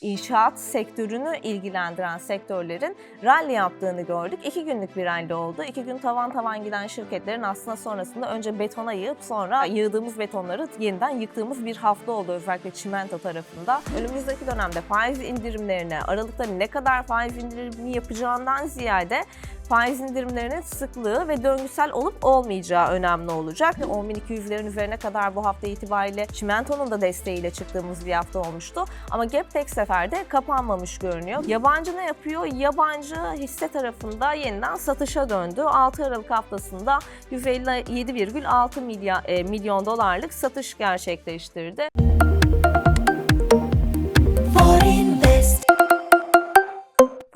inşaat sektörünü ilgilendiren sektörlerin rally yaptığını gördük. İki günlük bir rally oldu. İki gün tavan tavan giden şirketlerin aslında sonrasında önce betona yığıp sonra yığdığımız betonları yeniden yıktığımız bir hafta oldu özellikle çimento tarafında. Önümüzdeki dönemde faiz indirimlerine, Aralıkta ne kadar faiz indirimi yapacağından ziyade faiz indirimlerinin sıklığı ve döngüsel olup olmayacağı önemli olacak. 10.200'lerin üzerine kadar bu hafta itibariyle çimentonun da desteğiyle çıktığımız bir hafta olmuştu. Ama gap tek seferde kapanmamış görünüyor. Yabancı ne yapıyor? Yabancı hisse tarafında yeniden satışa döndü. 6 Aralık haftasında 157,6 milyon, e, milyon dolarlık satış gerçekleştirdi. Forinvest.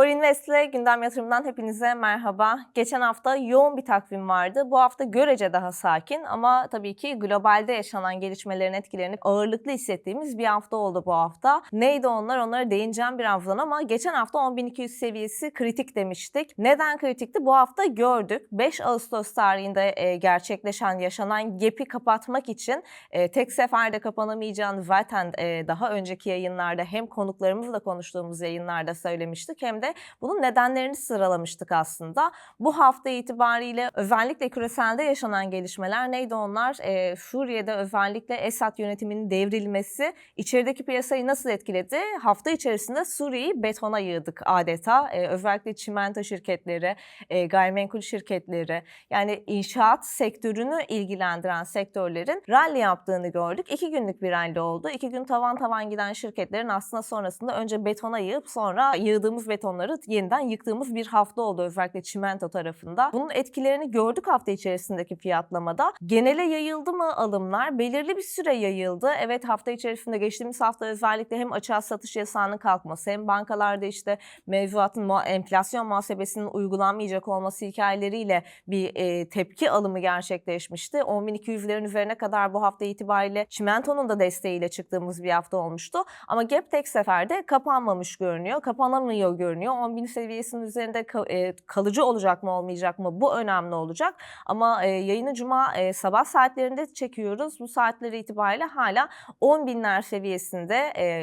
Forinvest'le gündem yatırımdan hepinize merhaba. Geçen hafta yoğun bir takvim vardı. Bu hafta görece daha sakin ama tabii ki globalde yaşanan gelişmelerin etkilerini ağırlıklı hissettiğimiz bir hafta oldu bu hafta. Neydi onlar? Onlara değineceğim birazdan ama geçen hafta 10.200 seviyesi kritik demiştik. Neden kritikti? Bu hafta gördük. 5 Ağustos tarihinde e, gerçekleşen, yaşanan gap'i kapatmak için e, tek seferde kapanamayacağını zaten e, daha önceki yayınlarda hem konuklarımızla konuştuğumuz yayınlarda söylemiştik hem de bunun nedenlerini sıralamıştık aslında. Bu hafta itibariyle özellikle küreselde yaşanan gelişmeler neydi onlar? Ee, Suriye'de özellikle Esad yönetiminin devrilmesi içerideki piyasayı nasıl etkiledi? Hafta içerisinde Suriye'yi betona yığdık adeta. Ee, özellikle çimento şirketleri, e, gayrimenkul şirketleri yani inşaat sektörünü ilgilendiren sektörlerin rally yaptığını gördük. İki günlük bir rally oldu. İki gün tavan tavan giden şirketlerin aslında sonrasında önce betona yığıp sonra yığdığımız betonları yeniden yıktığımız bir hafta oldu özellikle çimento tarafında. Bunun etkilerini gördük hafta içerisindeki fiyatlamada. Genele yayıldı mı alımlar? Belirli bir süre yayıldı. Evet hafta içerisinde geçtiğimiz hafta özellikle hem açığa satış yasağının kalkması hem bankalarda işte mevzuatın enflasyon muhasebesinin uygulanmayacak olması hikayeleriyle bir e, tepki alımı gerçekleşmişti. 10.200'lerin üzerine kadar bu hafta itibariyle çimentonun da desteğiyle çıktığımız bir hafta olmuştu. Ama gap tek seferde kapanmamış görünüyor. Kapanamıyor görünüyor. 10.000 seviyesinin üzerinde e, kalıcı olacak mı olmayacak mı bu önemli olacak. Ama e, yayını cuma e, sabah saatlerinde çekiyoruz. Bu saatleri itibariyle hala 10 binler seviyesinde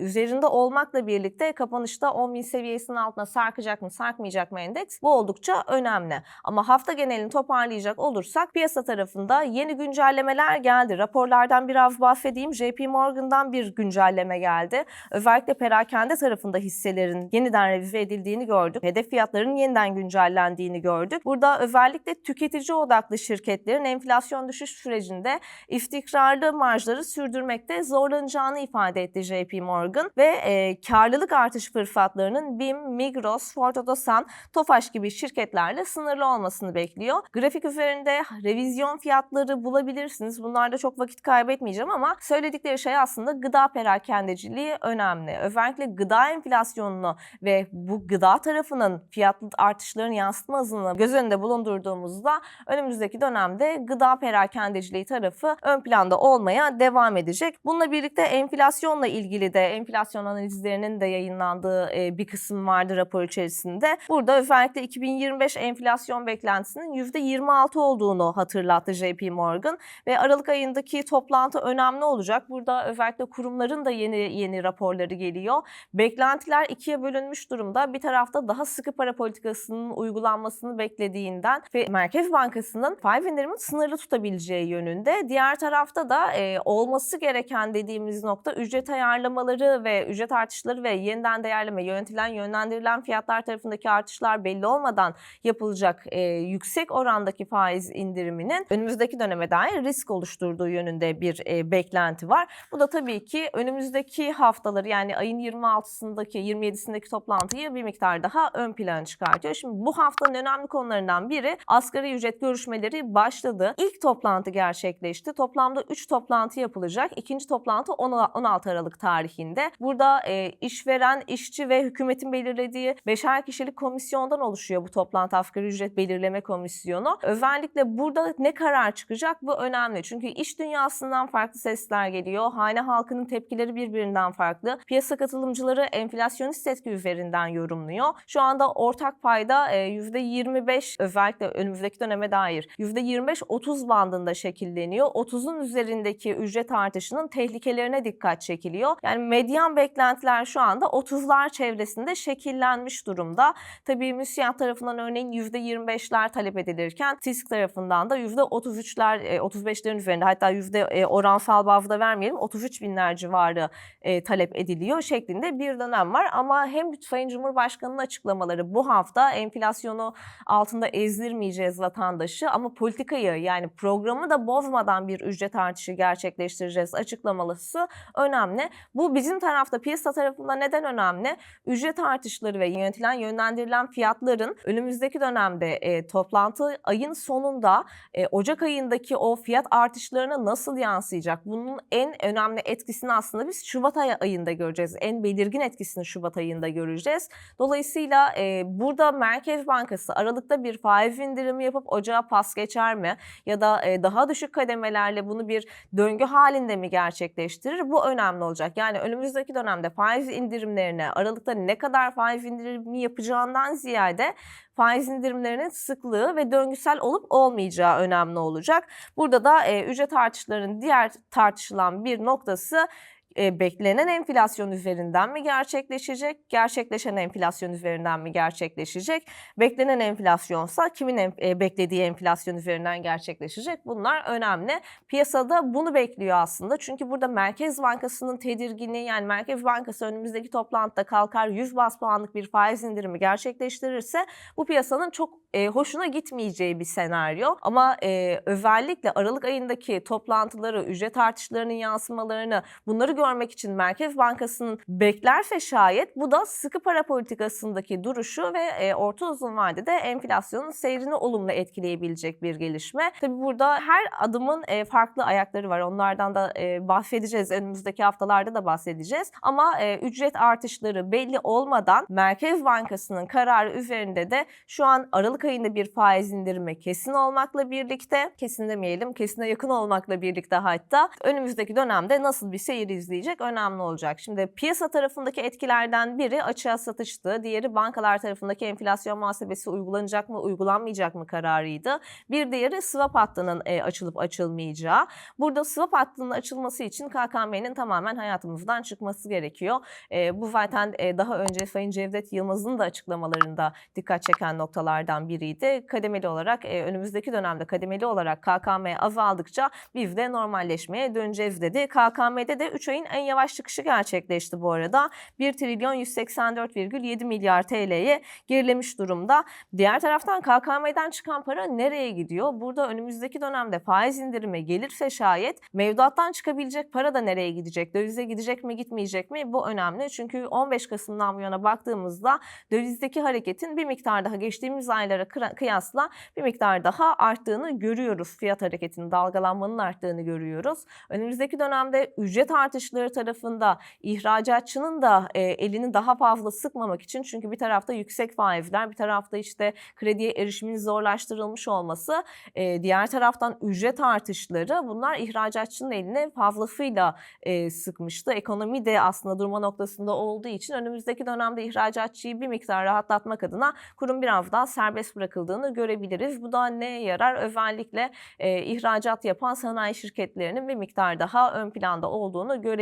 üzerinde olmakla birlikte kapanışta 10 bin seviyesinin altına sarkacak mı sarkmayacak mı endeks bu oldukça önemli. Ama hafta genelini toparlayacak olursak piyasa tarafında yeni güncellemeler geldi. Raporlardan biraz bahsedeyim. JP Morgan'dan bir güncelleme geldi. Özellikle perakende tarafında hisselerin yeniden revize edildiğini gördük. Hedef fiyatların yeniden güncellendiğini gördük. Burada özellikle tüketici odaklı şirketlerin enflasyon düşüş sürecinde istikrarlı marjları sürdürmekte zorlanacağını ifade etti JP Morgan ve e, karlılık artış fırsatlarının BİM, Migros, Ford Otosan, Tofaş gibi şirketlerle sınırlı olmasını bekliyor. Grafik üzerinde revizyon fiyatları bulabilirsiniz. Bunlarda çok vakit kaybetmeyeceğim ama söyledikleri şey aslında gıda perakendeciliği önemli. Özellikle gıda enflasyonunu ve bu gıda tarafının fiyat artışlarının yansıtma hızını göz önünde bulundurduğumuzda önümüzdeki dönemde gıda perakendeciliği tarafı ön planda olmaya devam edecek. Bununla birlikte enflasyonla ilgili de enflasyon analizlerinin de yayınlandığı e, bir kısım vardı rapor içerisinde. Burada özellikle 2025 enflasyon beklentisinin %26 olduğunu hatırlattı JP Morgan ve Aralık ayındaki toplantı önemli olacak. Burada özellikle kurumların da yeni yeni raporları geliyor. Beklentiler ikiye bölünmüş durumda. Bir tarafta daha sıkı para politikasının uygulanmasını beklediğinden ve Merkez Bankası'nın faiz indirimini sınırlı tutabileceği yönünde. Diğer tarafta da e, olması gereken dediğimiz nokta ücret ayarlamaları ve ücret artışları ve yeniden değerleme yönetilen yönlendirilen fiyatlar tarafındaki artışlar belli olmadan yapılacak e, yüksek orandaki faiz indiriminin önümüzdeki döneme dair risk oluşturduğu yönünde bir e, beklenti var. Bu da tabii ki önümüzdeki haftaları yani ayın 26'sındaki 27'sindeki toplantıyı bir miktar daha ön plana çıkartıyor. Şimdi bu haftanın önemli konularından biri asgari ücret görüşmeleri başladı. İlk toplantı gerçekleşti. Toplamda 3 toplantı yapılacak. İkinci toplantı 10 16 Aralık tarihinde. Burada e, işveren, işçi ve hükümetin belirlediği beşer kişilik komisyondan oluşuyor bu toplantı asgari ücret belirleme komisyonu. Özellikle burada ne karar çıkacak bu önemli. Çünkü iş dünyasından farklı sesler geliyor. Hane halkının tepkileri birbirinden farklı. Piyasa katılımcıları enflasyonist etki üzerinden yorumluyor açıklanıyor. Şu anda ortak payda e, %25 özellikle önümüzdeki döneme dair %25-30 bandında şekilleniyor. 30'un üzerindeki ücret artışının tehlikelerine dikkat çekiliyor. Yani medyan beklentiler şu anda 30'lar çevresinde şekillenmiş durumda. Tabii müsiyat tarafından örneğin %25'ler talep edilirken TİSK tarafından da %33'ler, e, 35'lerin üzerinde hatta yüzde e, oransal bazda vermeyelim 33 binler civarı e, talep ediliyor şeklinde bir dönem var. Ama hem Sayın Cumhurbaşkanı'nın açıklamaları bu hafta enflasyonu altında ezdirmeyeceğiz vatandaşı ama politikayı yani programı da bozmadan bir ücret artışı gerçekleştireceğiz açıklamalısı önemli. Bu bizim tarafta piyasa tarafında neden önemli? Ücret artışları ve yönetilen yönlendirilen fiyatların önümüzdeki dönemde e, toplantı ayın sonunda e, Ocak ayındaki o fiyat artışlarına nasıl yansıyacak? Bunun en önemli etkisini aslında biz Şubat ay- ayında göreceğiz. En belirgin etkisini Şubat ayında göreceğiz. Dolayısıyla e, burada Merkez Bankası Aralık'ta bir faiz indirimi yapıp ocağa pas geçer mi? Ya da e, daha düşük kademelerle bunu bir döngü halinde mi gerçekleştirir? Bu önemli olacak. Yani önümüzdeki dönemde faiz indirimlerine Aralık'ta ne kadar faiz indirimi yapacağından ziyade faiz indirimlerinin sıklığı ve döngüsel olup olmayacağı önemli olacak. Burada da e, ücret artışlarının diğer tartışılan bir noktası e, beklenen enflasyon üzerinden mi gerçekleşecek, gerçekleşen enflasyon üzerinden mi gerçekleşecek? Beklenen enflasyonsa kimin en- e, beklediği enflasyon üzerinden gerçekleşecek? Bunlar önemli. Piyasada bunu bekliyor aslında. Çünkü burada Merkez Bankası'nın tedirginliği yani Merkez Bankası önümüzdeki toplantıda kalkar 100 bas puanlık bir faiz indirimi gerçekleştirirse bu piyasanın çok e, hoşuna gitmeyeceği bir senaryo. Ama e, özellikle Aralık ayındaki toplantıları, ücret artışlarının yansımalarını bunları görmek için Merkez Bankası'nın beklerse şayet bu da sıkı para politikasındaki duruşu ve e, orta uzun vadede enflasyonun seyrini olumlu etkileyebilecek bir gelişme. Tabi burada her adımın e, farklı ayakları var. Onlardan da e, bahsedeceğiz. Önümüzdeki haftalarda da bahsedeceğiz. Ama e, ücret artışları belli olmadan Merkez Bankası'nın kararı üzerinde de şu an Aralık ayında bir faiz indirimi kesin olmakla birlikte, kesin demeyelim, kesine yakın olmakla birlikte hatta önümüzdeki dönemde nasıl bir seyir izleyecek önemli olacak. Şimdi piyasa tarafındaki etkilerden biri açığa satıştı. Diğeri bankalar tarafındaki enflasyon muhasebesi uygulanacak mı, uygulanmayacak mı kararıydı. Bir diğeri swap hattının e, açılıp açılmayacağı. Burada swap hattının açılması için KKM'nin tamamen hayatımızdan çıkması gerekiyor. E, bu zaten e, daha önce Sayın Cevdet Yılmaz'ın da açıklamalarında dikkat çeken noktalardan biriydi. Kademeli olarak e, önümüzdeki dönemde kademeli olarak KKM azaldıkça biz de normalleşmeye döneceğiz dedi. KKM'de de 3 ayın en yavaş çıkışı gerçekleşti bu arada. 1 trilyon 184,7 milyar TL'ye gerilemiş durumda. Diğer taraftan KKM'den çıkan para nereye gidiyor? Burada önümüzdeki dönemde faiz indirimi gelirse şayet mevduattan çıkabilecek para da nereye gidecek? Dövize gidecek mi gitmeyecek mi? Bu önemli. Çünkü 15 Kasım'dan bu yana baktığımızda dövizdeki hareketin bir miktar daha geçtiğimiz aylara kıyasla bir miktar daha arttığını görüyoruz. Fiyat hareketinin dalgalanmanın arttığını görüyoruz. Önümüzdeki dönemde ücret artışları tarafında ihracatçının da e, elini daha fazla sıkmamak için çünkü bir tarafta yüksek faizler bir tarafta işte krediye erişimin zorlaştırılmış olması e, diğer taraftan ücret artışları bunlar ihracatçının eline fazlasıyla e, sıkmıştı. Ekonomi de aslında durma noktasında olduğu için önümüzdeki dönemde ihracatçıyı bir miktar rahatlatmak adına kurum biraz daha serbest bırakıldığını görebiliriz. Bu da neye yarar? Özellikle e, ihracat yapan sanayi şirketlerinin bir miktar daha ön planda olduğunu görebiliriz.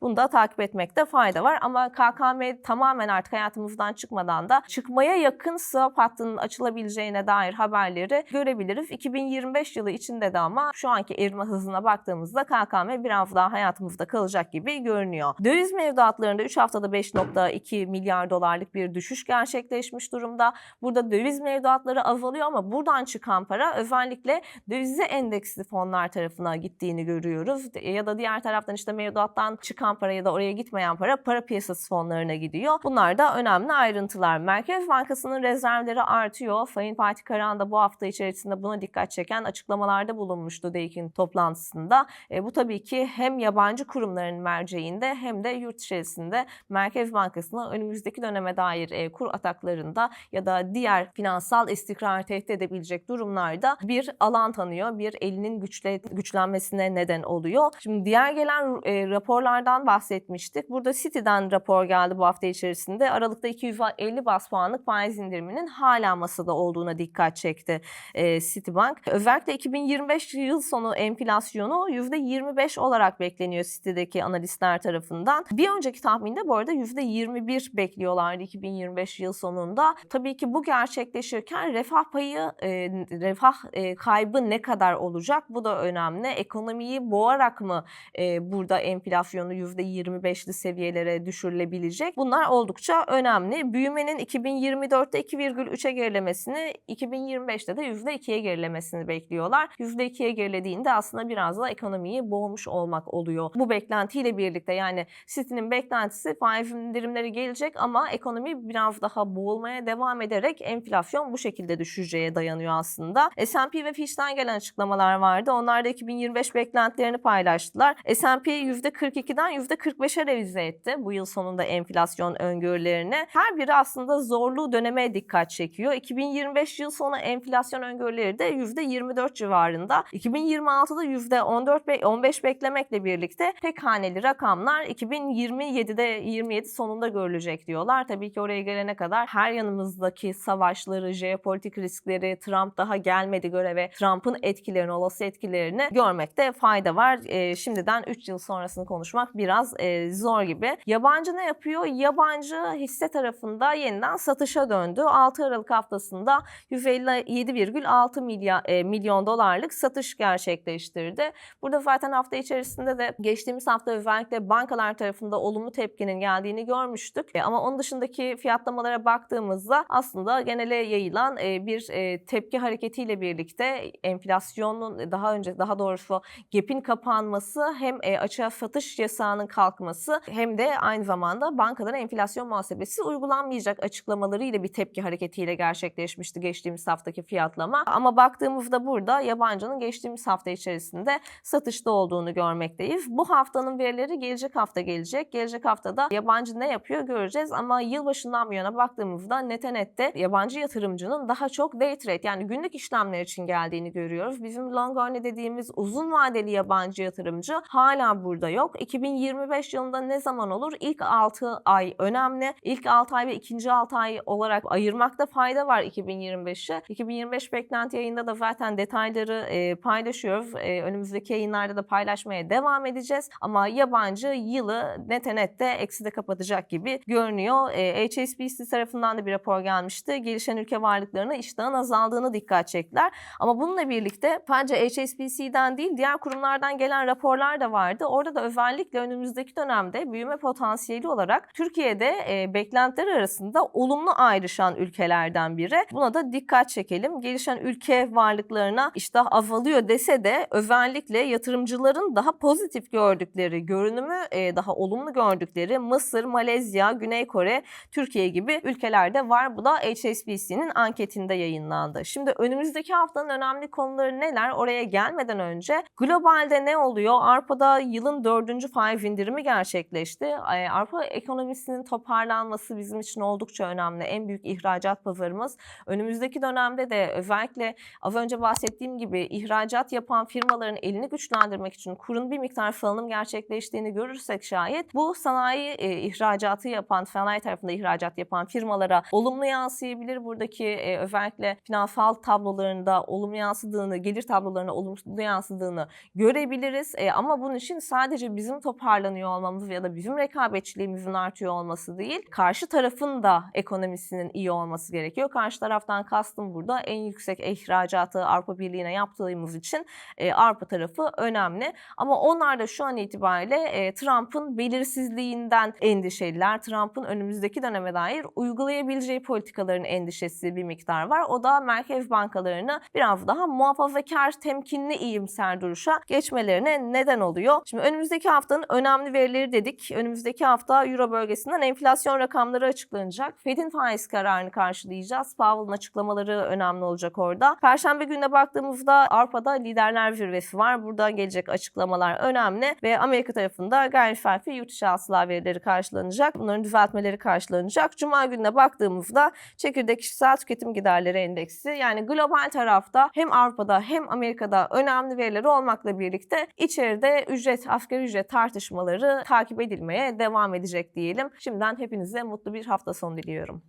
Bunu da takip etmekte fayda var. Ama KKM tamamen artık hayatımızdan çıkmadan da çıkmaya yakın swap hattının açılabileceğine dair haberleri görebiliriz. 2025 yılı içinde de ama şu anki erime hızına baktığımızda KKM biraz daha hayatımızda kalacak gibi görünüyor. Döviz mevduatlarında 3 haftada 5.2 milyar dolarlık bir düşüş gerçekleşmiş durumda. Burada döviz mevduatları azalıyor ama buradan çıkan para özellikle dövize endeksli fonlar tarafına gittiğini görüyoruz. Ya da diğer taraftan işte mevduattan çıkan para ya da oraya gitmeyen para para piyasası fonlarına gidiyor. Bunlar da önemli ayrıntılar. Merkez Bankası'nın rezervleri artıyor. Sayın Fatih Karahan da bu hafta içerisinde buna dikkat çeken açıklamalarda bulunmuştu DEİK'in toplantısında. E, bu tabii ki hem yabancı kurumların merceğinde hem de yurt içerisinde Merkez Bankası'na önümüzdeki döneme dair e, kur ataklarında ya da diğer finansal istikrar tehdit edebilecek durumlarda bir alan tanıyor, bir elinin güçle, güçlenmesine neden oluyor. Şimdi diğer gelen e, raporlardan bahsetmiştik. Burada Citi'den rapor geldi bu hafta içerisinde. Aralıkta 250 bas puanlık faiz indiriminin hala masada olduğuna dikkat çekti e, Citibank. Özellikle 2025 yıl sonu enflasyonu %25 olarak bekleniyor Citi'deki analistler tarafından. Bir önceki tahminde bu arada %21 bekliyorlardı 2025 yıl sonunda. Tabii ki bu gerçekleşirken refah payı, e, refah e, kaybı ne kadar olacak? Bu da önemli. Ekonomiyi boğarak mı e, burada enflasyonu %25'li seviyelere düşürülebilecek? Bunlar oldukça önemli. Büyümenin 2024'te 2,3'e gerilemesini, 2025'te de %2'ye gerilemesini bekliyorlar. %2'ye gerilediğinde aslında biraz da ekonomiyi boğmuş olmak oluyor. Bu beklentiyle birlikte yani City'nin beklentisi faiz indirimleri gelecek ama ekonomi biraz daha boğulmaya devam ederek enflasyon bu şekilde düşeceğe dayanıyor aslında. S&P ve Fitch'ten gelen açıklamalar vardı. Onlar da 2025 beklentilerini paylaştılar. S&P %42'den %45'e revize etti bu yıl sonunda enflasyon öngörülerini. Her biri aslında zorlu döneme dikkat çekiyor. 2025 yıl sonu enflasyon öngörüleri de %24 civarında. 2026'da %14 be- 15 beklemekle birlikte tek haneli rakamlar 2027'de 27 sonunda görülecek diyorlar. Tabii ki oraya gelene kadar her yanımızdaki savaşları, jeopolitik riskleri, Trump daha gelmedi göreve, Trump'ın etkilerini, olası etkilerini görmekte fayda var. Ee, şimdiden 3 yıl sonrasını konuşmak biraz e, zor gibi. Yabancı ne yapıyor? Yabancı hisse tarafında yeniden satışa döndü. 6 Aralık haftasında 157,6 milyon, e, milyon dolarlık satış gerçekleştirdi. Burada zaten hafta içerisinde de geçtiğimiz hafta özellikle bankalar tarafında olumlu tepkinin geldiğini görmüştük. E, ama onun dışındaki fiyatlamalara baktığımızda aslında genele yayılan e, bir e, tepki hareketiyle birlikte enflasyonun daha önce daha doğrusu gap'in kapanması hem e, açığa satış yasağının kalkması hem de aynı zamanda bankaların enflasyon muhasebesi uygulanmayacak açıklamalarıyla bir tepki hareketiyle gerçekleşmişti geçtiğimiz haftaki fiyatlama. Ama baktığımızda burada yabancının geçtiğimiz hafta içerisinde satışta olduğunu görmekteyiz. Bu haftanın verileri gelecek hafta gelecek. Gelecek haftada yabancı ne yapıyor göreceğiz ama yılbaşından bu yana baktığımızda nete nette yabancı yatırımcının daha çok day trade yani günlük işlemler için geldiğini görüyoruz. Bizim long only dediğimiz uzun vadeli yabancı yatırımcı hala burada yok. 2025 yılında ne zaman olur? İlk 6 ay önemli. İlk 6 ay ve ikinci 6 ay olarak ayırmakta fayda var 2025'e. 2025 beklenti yayında da zaten detayları e, paylaşıyoruz. E, önümüzdeki yayınlarda da paylaşmaya devam edeceğiz. Ama yabancı yılı nete nette ekside kapatacak gibi görünüyor. E, HSBC tarafından da bir rapor gelmişti. Gelişen ülke varlıklarına iştahın azaldığını dikkat çektiler. Ama bununla birlikte bence HSBC'den değil diğer kurumlardan gelen raporlar da vardı. Orada da özellikle önümüzdeki dönemde büyüme potansiyeli olarak Türkiye'de e, beklentiler arasında olumlu ayrışan ülkelerden biri. Buna da dikkat çekelim. Gelişen ülke varlıklarına iştah azalıyor dese de özellikle yatırımcıların daha pozitif gördükleri, görünümü e, daha olumlu gördükleri Mısır, Malezya, Güney Kore, Türkiye gibi ülkelerde var. Bu da HSBC'nin anketinde yayınlandı. Şimdi önümüzdeki haftanın önemli konuları neler? Oraya gelmeden önce globalde ne oluyor? Avrupa'da yılın dördüncü faiz indirimi gerçekleşti. Avrupa ekonomisinin toparlanması bizim için oldukça önemli. En büyük ihracat pazarımız. Önümüzdeki dönemde de özellikle az önce bahsettiğim gibi ihracat yapan firmaların elini güçlendirmek için kurun bir miktar salınım gerçekleştiğini görürsek şayet bu sanayi e, ihracatı yapan, sanayi tarafında ihracat yapan firmalara olumlu yansıyabilir. Buradaki e, özellikle finansal tablolarında olumlu yansıdığını, gelir tablolarına olumlu yansıdığını görebiliriz. E, ama bunun için sadece bizim toparlanıyor olmamız ya da bizim rekabetçiliğimizin artıyor olması değil, karşı tarafın da ekonomisinin iyi olması gerekiyor. Karşı taraftan kastım burada en yüksek ihracatı Avrupa Birliği'ne yaptığımız için e, Avrupa tarafı önemli. Ama onlar da şu an itibariyle e, Trump'ın belirsizliğinden endişeliler. Trump'ın önümüzdeki döneme dair uygulayabileceği politikaların endişesi bir miktar var. O da merkez bankalarını biraz daha muhafazakar, temkinli, iyimser duruşa geçmelerine neden oluyor. Şimdi önümüzdeki haftanın önemli verileri dedik. Önümüzdeki hafta Euro bölgesinden enflasyon rakamları açıklanacak. Fed'in faiz kararını karşılayacağız. Powell'ın açıklamaları önemli olacak orada. Perşembe gününe baktığımızda Avrupa'da liderler zirvesi var. Buradan gelecek açıklamalar önemli ve Amerika tarafında gayri safi yurt içi hasıla verileri karşılanacak. Bunların düzeltmeleri karşılanacak. Cuma gününe baktığımızda çekirdek kişisel tüketim giderleri endeksi yani global tarafta hem Avrupa'da hem Amerika'da önemli verileri olmakla birlikte içeride ücret asgari ücret tartışmaları takip edilmeye devam edecek diyelim. Şimdiden hepinize mutlu bir hafta sonu diliyorum.